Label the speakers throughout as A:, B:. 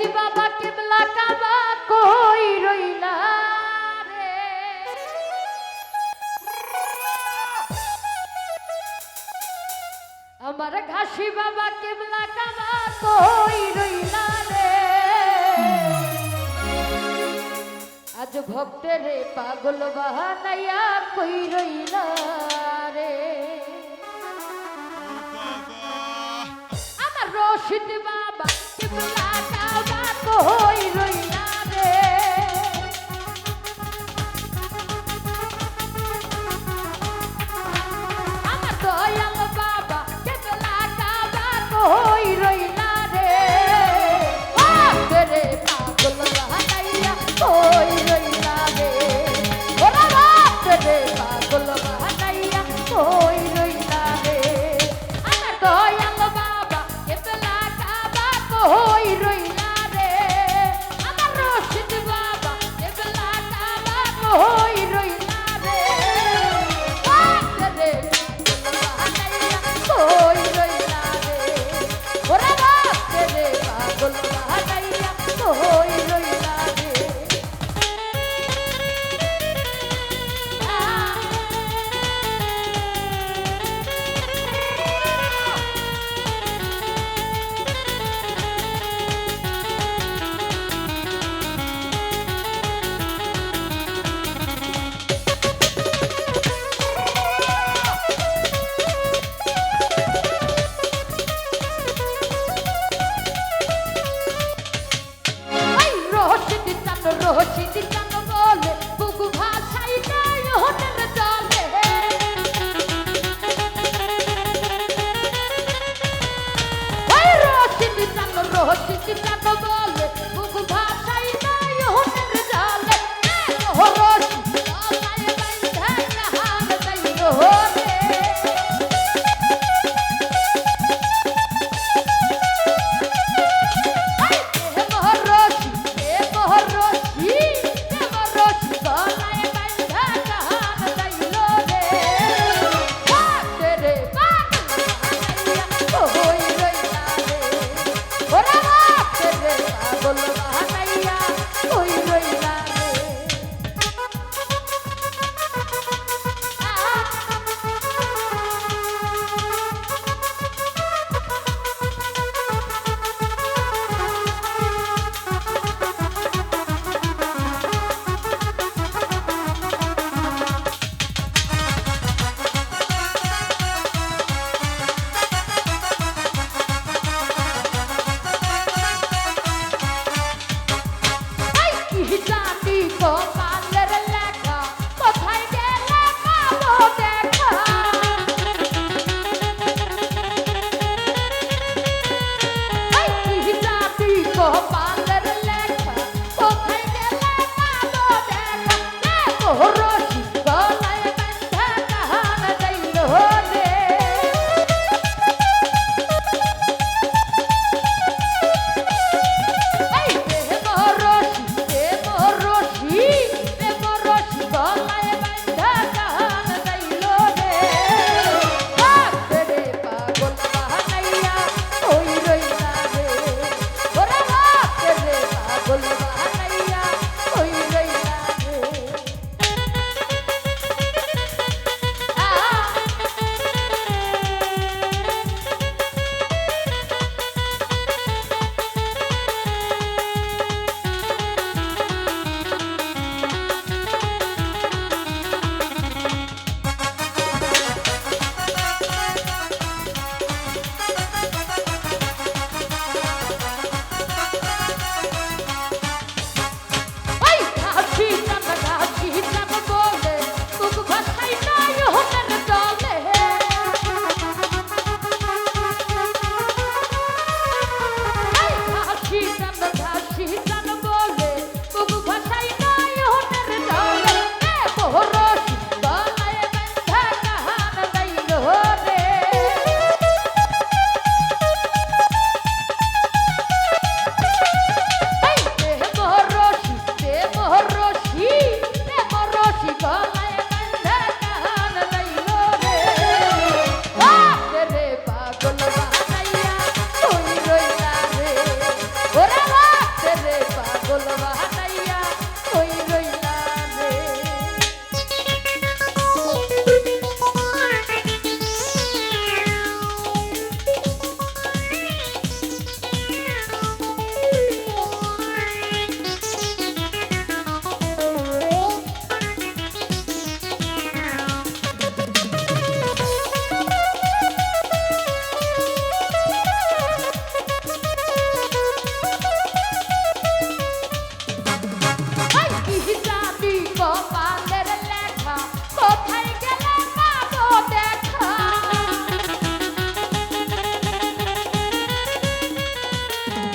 A: বাবা কেবলা কাবা কই রইলা আমার ঘাসি বাবা কেবলা কাবা কই রইলা রে? আজ ভক্তে পাগল বাহানাইয়া কই রইলা রে? আমার রশিদ বাবা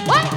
A: What?